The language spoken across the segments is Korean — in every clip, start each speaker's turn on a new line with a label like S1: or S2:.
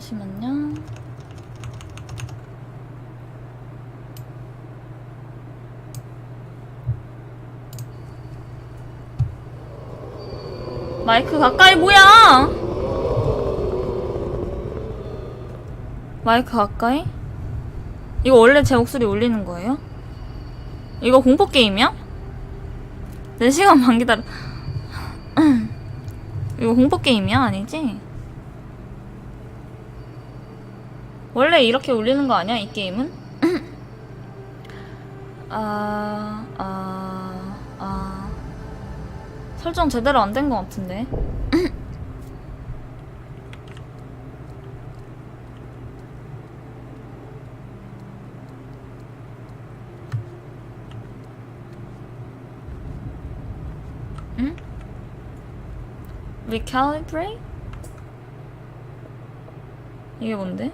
S1: 잠시만요. 마이크 가까이 뭐야? 마이크 가까이? 이거 원래 제 목소리 울리는 거예요? 이거 공포 게임이야? 4시간 반 기다려. 이거 공포 게임이야? 아니지? 원래 이렇게 울리는 거 아니야? 이 게임은? 아, 아, 아. 설정 제대로 안 된 것 같은데. 응? Recalibrate? 이게 뭔데?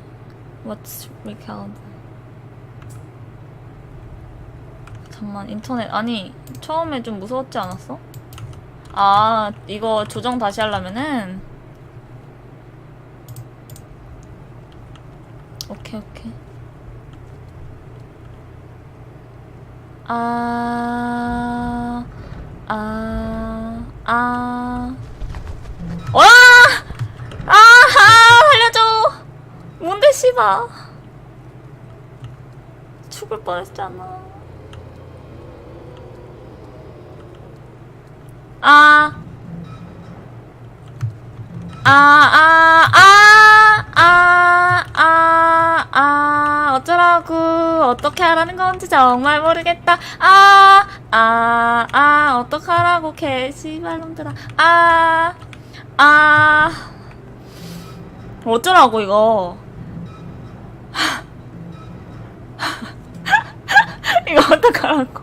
S1: What's recalibrate? 잠만 인터넷 아니 처음에 좀 무서웠지 않았어? 아 이거 조정 다시 하려면은 오케이 오케이 아, 아, 아, 와! 씨바. 죽을 뻔했잖아. 아, 아, 아, 아, 아, 아, 아, 어쩌라고, 어떻게 하라는 건지 정말 모르겠다. 아, 아, 아, 어떡하라고, 개씨발놈들아. 아, 아, 어쩌라고, 이거. 이거 어떡하라고.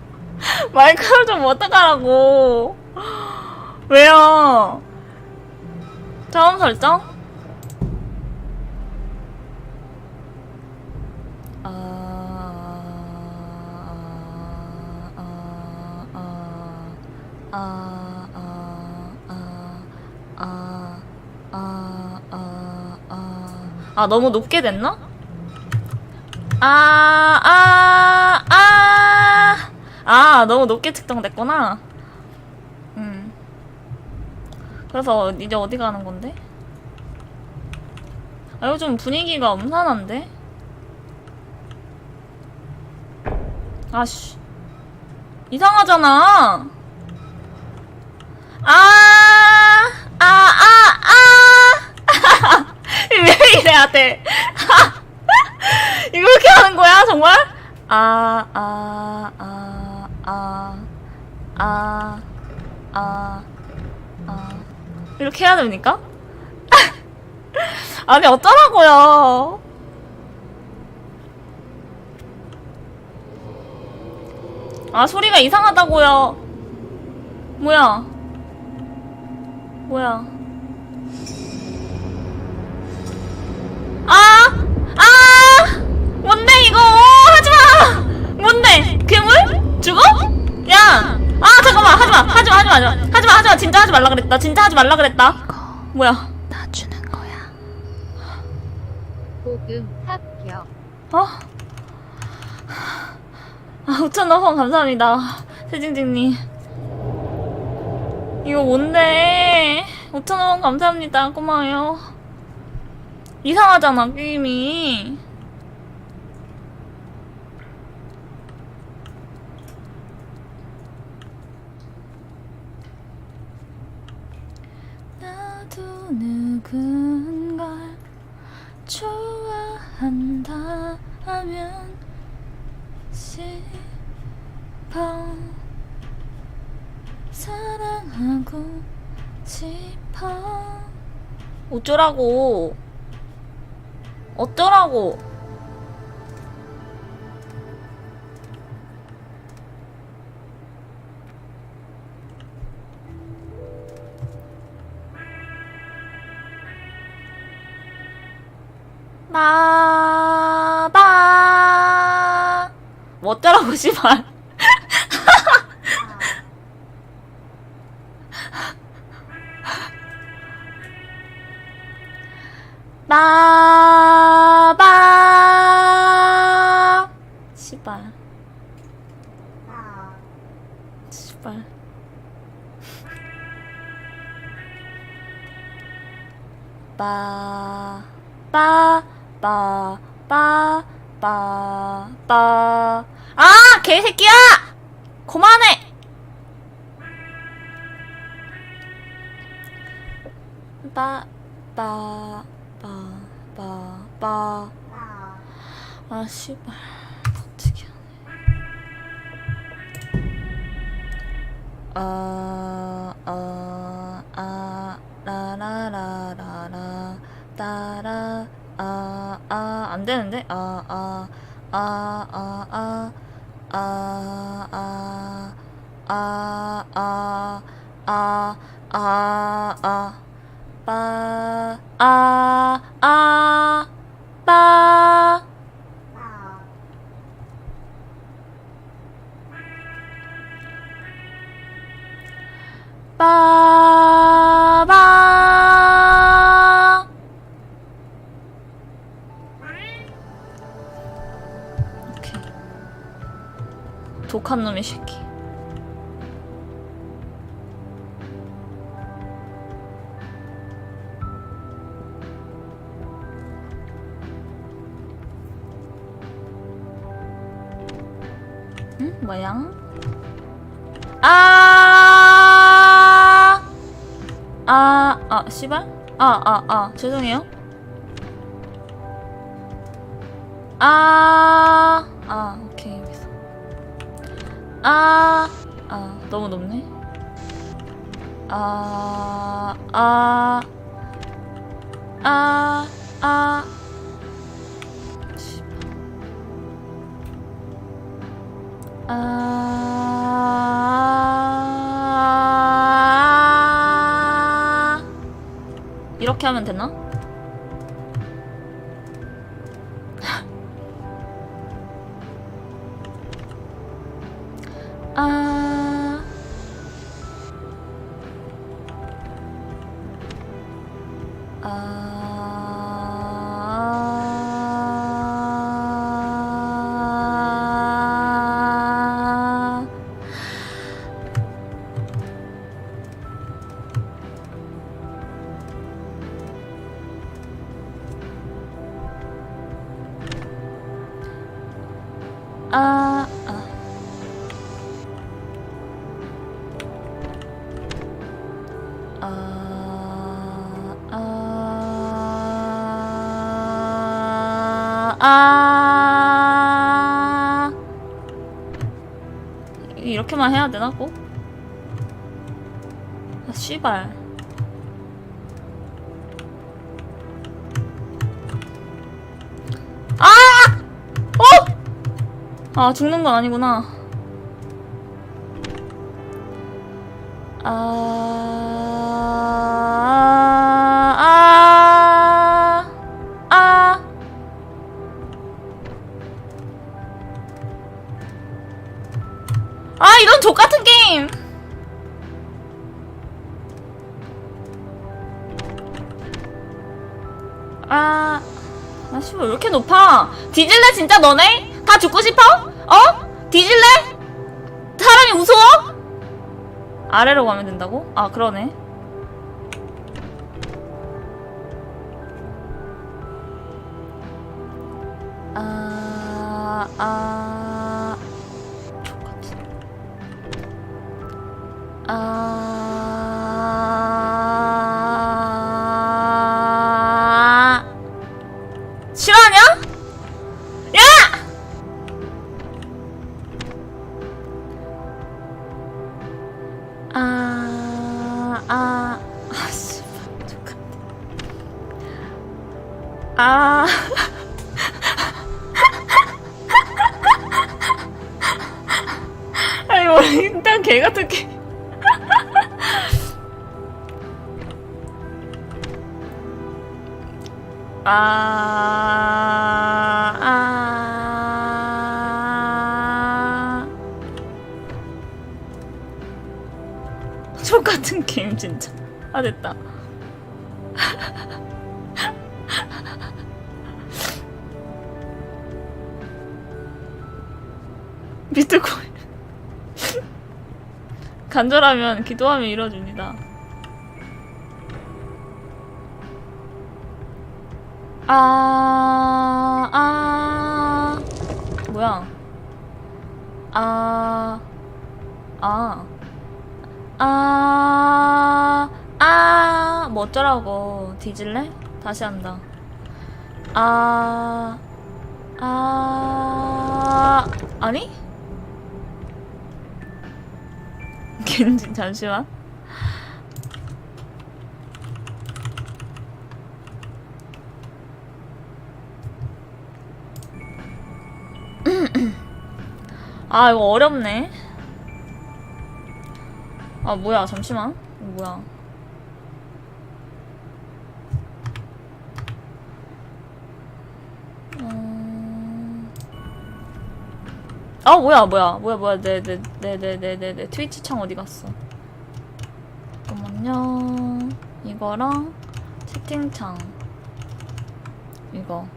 S1: 마이크로 좀 어떡하라고. 왜요? 처음 설정? 아, 아, 아, 아, 아, 아, 아, 아, 아, 아, 아, 너무 높게 됐나? 아, 아, 아, 아, 너무 높게 측정됐구나. 음. 그래서 이제 어디 가는 건데? 아, 요즘 분위기가 음산한데? 아씨. 이상하잖아. 아, 아, 아, 아. 왜 이래야 돼? 이렇게 하는 거야, 정말? 아, 아, 아, 아, 아, 아, 아. 이렇게 해야 됩니까? 아니, 어쩌라고요. 아, 소리가 이상하다고요. 뭐야? 뭐야? 말라 그랬다 진짜 하지 말라 그랬다. 뭐야?
S2: 나 주는 거야. 고금 합격.
S1: 어? 아 5천 원 후원 감사합니다. 세징징님. 이거 뭔데? 5천원 후원 감사합니다. 고마워요. 이상하잖아 게임이 나도 누군가 좋아한다 하면 싶어. 사랑하고 싶어. 어쩌라고? 어쩌라고 不喜欢 빠, 빠, 빠, 빠, 빠. 아, 씨발. 어떻게 하네. 아, 아, 아, 라라라라라, 따라, 아, 아, 안 되는데? 아, 아, 아, 아, 아, 아, 아, 아, 아, 아, 아, 아, 빠, 아, 아, 빠. 빠바. 오케이. 독한 놈의 새끼 응? 뭐야? 아, 아, 아, 씨발? 아, 아, 아, 죄송해요. 아, 아, 오케이. 아, 아, 너무 높네. 아, 아, 아, 아. 아 이렇게 하면 되나? 이렇게만 해야 되나, 꼭? 아, 씨발. 아! 어! 아, 죽는 건 아니구나. 아, 뒤질래, 진짜 너네? 다 죽고 싶어? 어? 뒤질래? 사람이 무서워? 아래로 가면 된다고? 아, 그러네. 아, 아. 아, 게임, 진짜. 아, 됐다. 비트코인. 간절하면 기도하면 이뤄줍니다. 아, 아, 뭐야? 아, 아, 아, 아, 뭐 어쩌라고. 뒤질래? 다시 한다. 아, 아, 아니? 겐지, 잠시만. 아 이거 어렵네 아 뭐야 잠시만. 이거 뭐야. 음... 아 뭐야 뭐야. 뭐야 뭐야. 네네네네네네네. 트위치 창 어디 갔어? 잠깐만요. 이거랑 채팅창. 이거.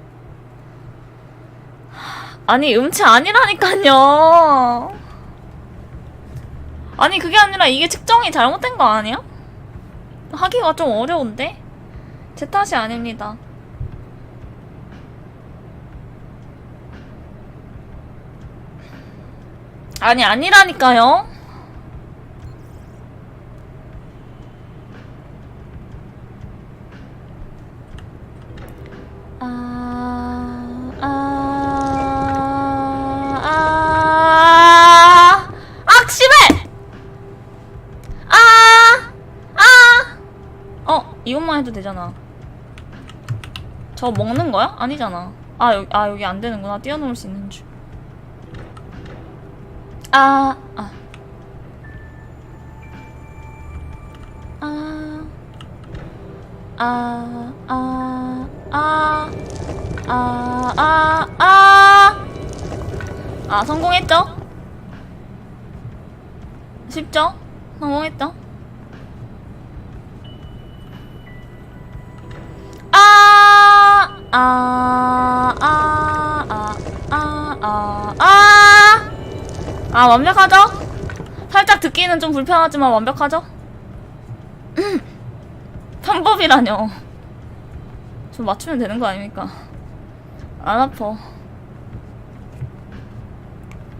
S1: 아니 음치 아니라니까요. 아니 그게 아니라 이게 측정이 잘못된 거 아니야? 하기가 좀 어려운데? 제 탓이 아닙니다. 아니 아니라니까요. 이것만 해도 되잖아. 저 먹는 거야? 아니잖아. 아, 여기, 아, 여기 안 되는구나. 뛰어넘을 수 있는 줄. 아, 아. 아, 아, 아, 아, 아, 아, 아. 아, 성공했죠? 쉽죠? 성공했죠? 아, 아, 아, 아, 아, 아, 아. 아, 완벽하죠? 살짝 듣기는 좀 불편하지만 완벽하죠? 방법이라뇨. 좀 맞추면 되는 거 아닙니까? 안 아파.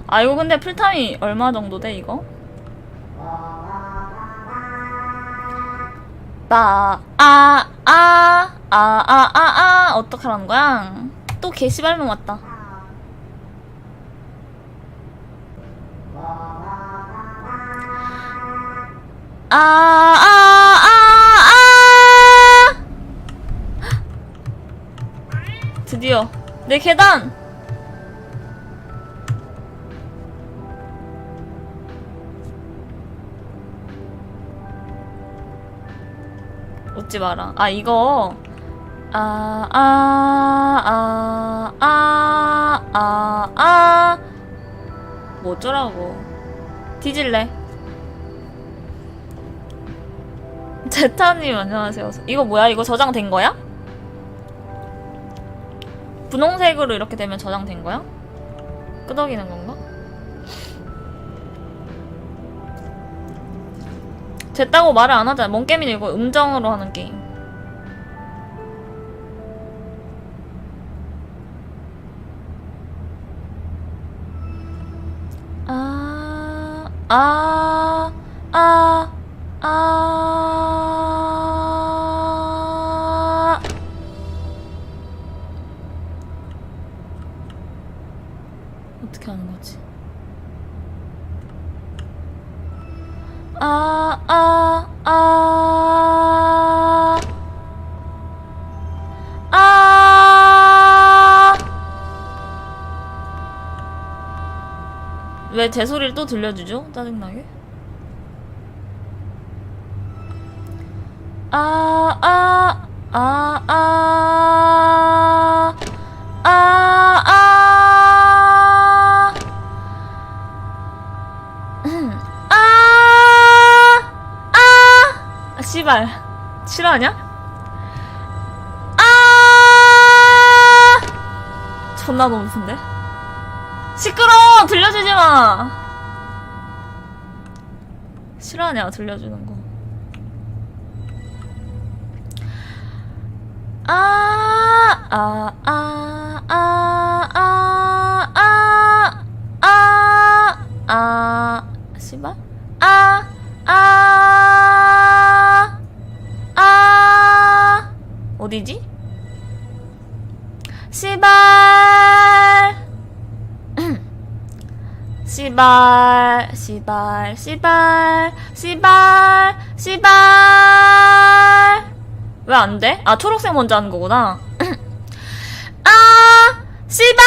S1: 아, 이거 근데 풀타임이 얼마 정도 돼, 이거? 나, 아, 아, 아, 아, 아, 아, 어떡하라는 거야? 또 개시발문 왔다. 아, 아, 아, 아! 드디어 내 계단! 웃지 마라. 아, 이거. 아, 아, 아, 아, 아, 아. 뭐 어쩌라고. 뒤질래. 제타님, 안녕하세요. 이거 뭐야? 이거 저장된 거야? 분홍색으로 이렇게 되면 저장된 거야? 끄덕이는 건가? 됐다고 말을 안 하잖아. 뭔 게임이냐, 이거 음정으로 하는 게임. 아, 아. 왜 제 소리를 또 들려주죠? 짜증나게. 아, 아, 아, 아. 아, 아. 음. 아, 아, 아, 씨발. 싫어하냐? 아, 존나 너무 무슨데? 시끄러워! 들려주지 마! 싫어하냐, 들려주는 거. 아, 아, 아, 아, 아, 아, 아, 아, 아, 씨발? 아, 아, 아, 어디지? 씨발, 씨발, 씨발, 씨발, 씨발, 씨발. 왜 안 돼? 아, 초록색 먼저 하는 거구나. 아, 씨발!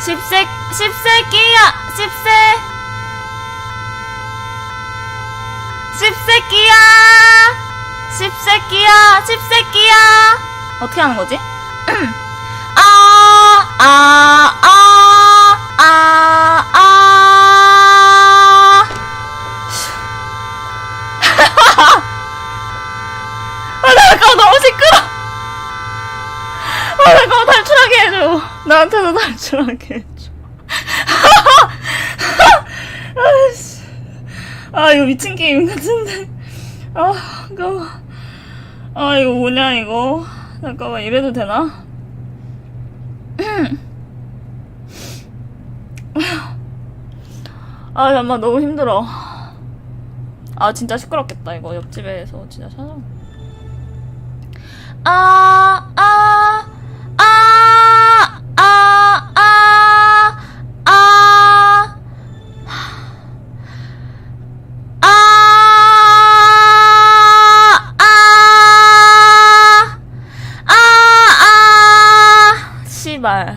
S1: 십세, 십세끼야! 십세! 십세끼야! 십세끼야! 십세끼야! 어떻게 하는 거지? 아, 아, 아, 아, 아. 아, 나 잠깐만 너무 시끄러. 아, 잠깐만 탈출하게 해줘. 나한테도 탈출하게 해줘. 아이씨. 아, 이거 미친 게임 같은데. 아, 잠깐만. 아, 이거 뭐냐, 이거. 잠깐만, 이래도 되나? 아, 잠깐만, 너무 힘들어. 아, 진짜 시끄럽겠다, 이거. 옆집에서 진짜 찾아. 아, 아, But.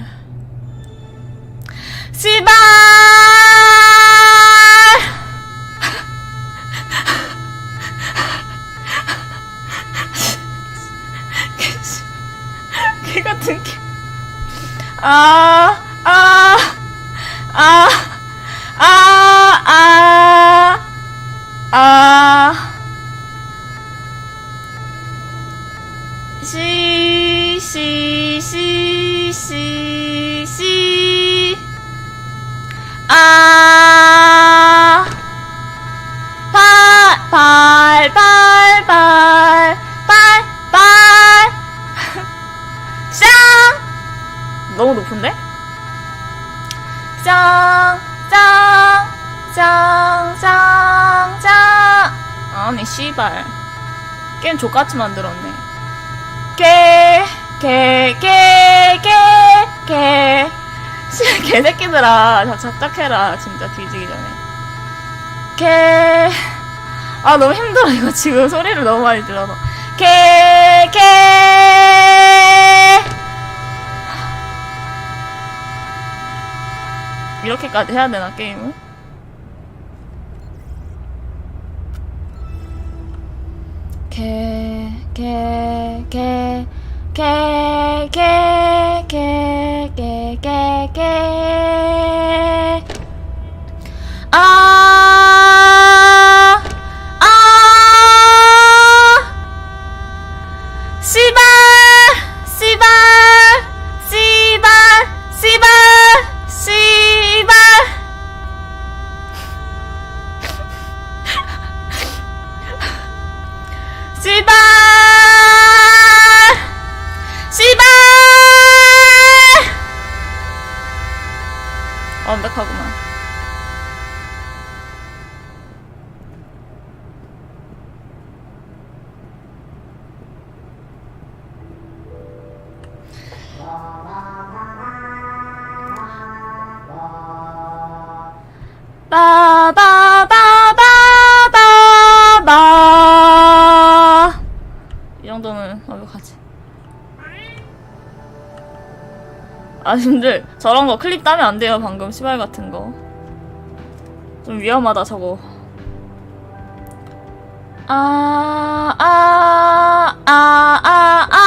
S1: 아니, 씨발. 게임 족같이 만들었네. 개, 개, 개, 개, 개. 씨, 개새끼들아. 자, 작작해라. 진짜 뒤지기 전에. 개. 아, 너무 힘들어. 이거 지금 소리를 너무 많이 들어서. 개, 개. 이렇게까지 해야 되나, 게임을? 개, 개, 개, 개, 개, 개, 개, 개. 아! 아님들 저런 거 클립 따면 안 돼요 방금 시발 같은 거. 좀 위험하다 저거. 아, 아, 아, 아, 아, 아, 아,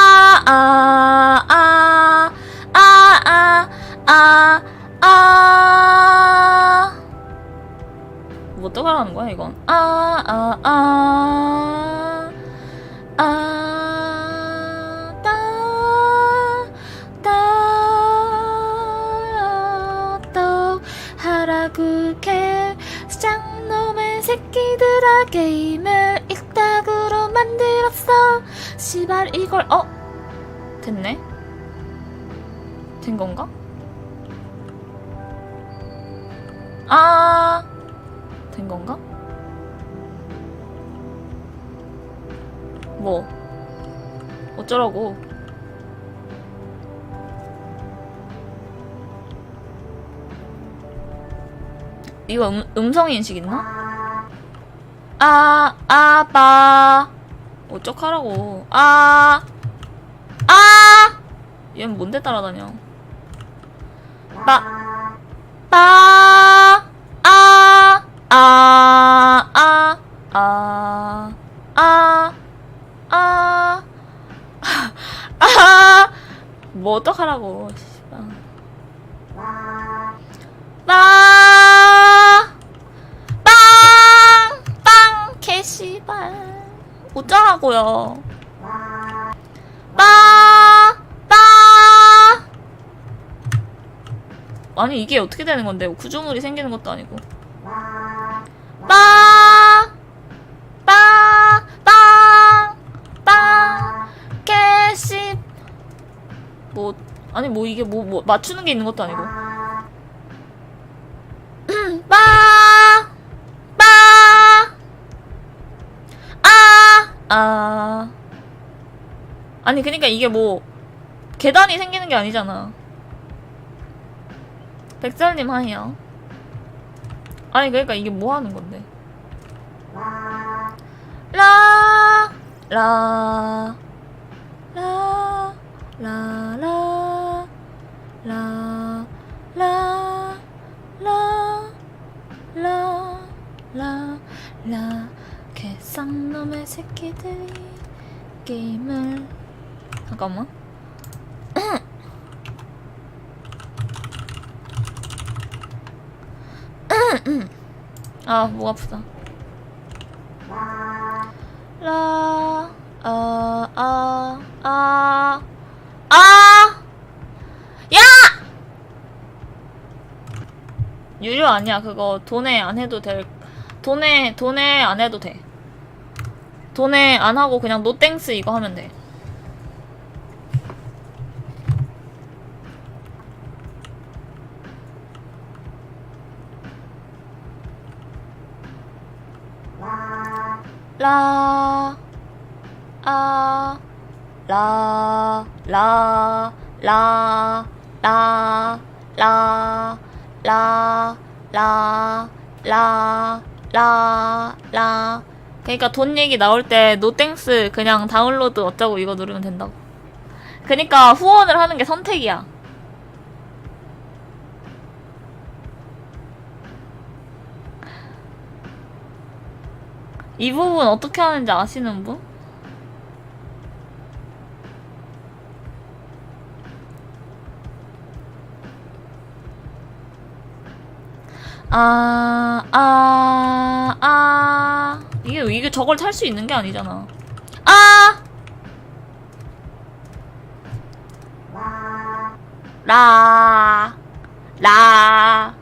S1: 아, 된 건가? 뭐 어쩌라고? 이거 음, 음성 인식 있나? 아, 아빠. 어쩌하라고. 아, 아! 얘는 뭔데 따라다녀? 빠, 빠, 아, 아, 아, 아, 아, 아, 아, 뭐 어떡하라고. 빠, 빵, 빵, 개씨발. 어쩌라고요. 빠, 빠. 아니, 이게 어떻게 되는 건데? 구조물이 생기는 것도 아니고. 아니, 뭐 이게 뭐, 뭐, 맞추는 게 있는 것도 아니고. 빠, 빠, 아, 아. 아니, 그니까 이게 뭐, 계단이 생기는 게 아니잖아. 백설님 하이요. 아니, 그러니까 이게 뭐 하는 건데? 라, 라, 라, 라, 라, 라, 개쌍놈의 새끼들이 게임을 잠깐만. 아, 목 아프다. 라, 아, 아, 아, 아! 야! 유료 아니야, 그거. 돈에 안 해도 될, 돈에, 돈에 안 해도 돼. 돈에 안 하고 그냥 노땡스 이거 하면 돼. 라, 아, 라, 라, 라, 라, 라, 라, 라, 라, 라, 라. 그러니까 돈 얘기 나올 때 노땡스 그냥 다운로드 어쩌고 이거 누르면 된다고. 그러니까 후원을 하는 게 선택이야. 이 부분 어떻게 하는지 아시는 분? 아, 아, 아. 이게, 저걸 탈 수 있는 게 아니잖아. 아! 라, 라.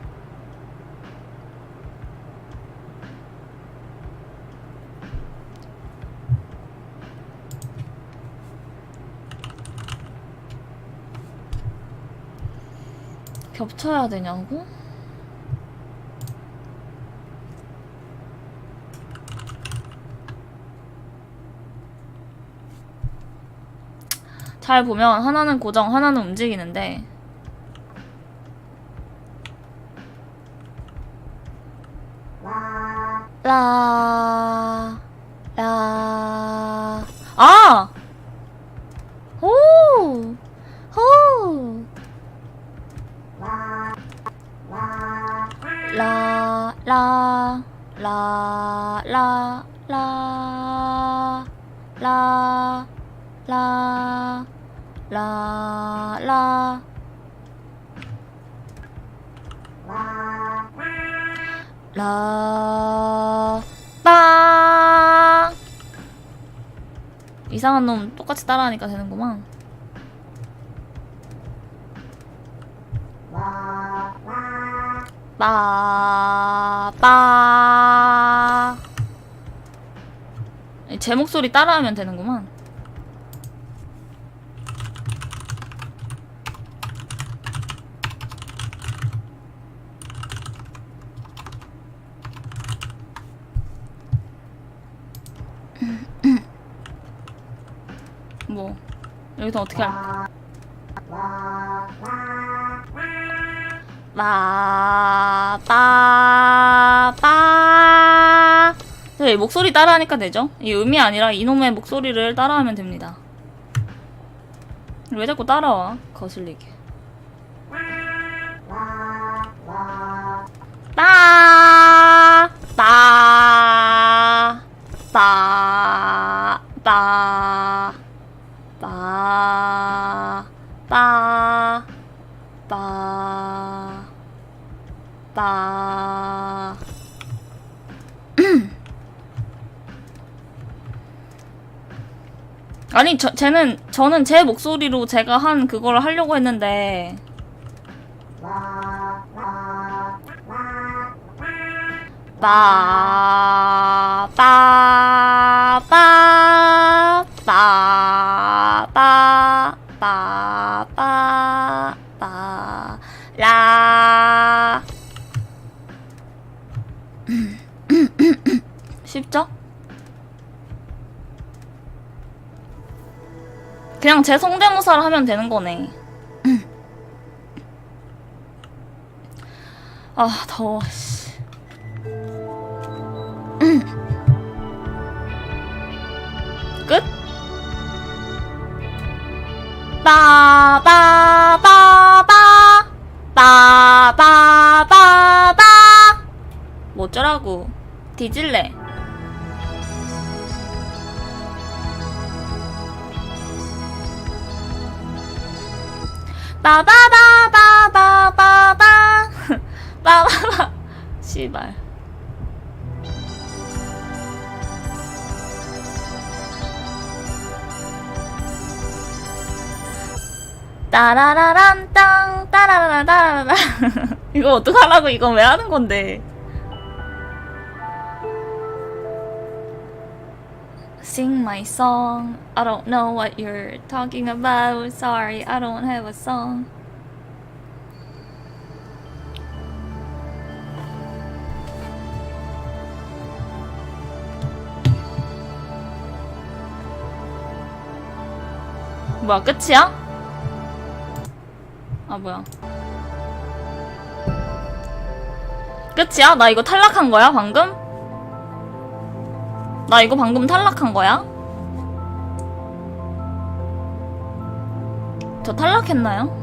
S1: 겹쳐야 되냐고? 잘 보면 하나는 고정, 하나는 움직이는데 라, 라, 아! 오! 호! 라, 라, 라, 라, 라, 라, 라. 빵. 이상한 놈 똑같이 따라하니까 되는구만. 빠, 빠. 제 목소리 따라하면 되는구만. 뭐 여기서 어떻게 할까? 마, 빠, 빠. 네, 목소리 따라하니까 되죠? 이 음이 아니라 이놈의 목소리를 따라하면 됩니다. 왜 자꾸 따라와? 거슬리게. 아니, 저, 쟤는, 저는 제 목소리로 제가 한 그걸 하려고 했는데. 빠, 빠, 그냥 제 성대모사를 하면 되는 거네. 아, 더워, 씨. 끝? 빠, 빠, 빠, 빠. 빠, 빠, 빠, 빠. 뭐 어쩌라고. 뒤질래. 빠바바바바바바. 빠바바. 씨발. 따라라란 땅. 따라라라 따라라라. 이거 어떡하라고? 이거 왜 하는 건데 Sing my song. I don't know what you're talking about. Sorry, I don't have a song. 뭐야, 끝이야? 아, 뭐야. 끝이야? 나 이거 탈락한 거야, 방금? 나 이거 방금 탈락한 거야? 저 탈락했나요?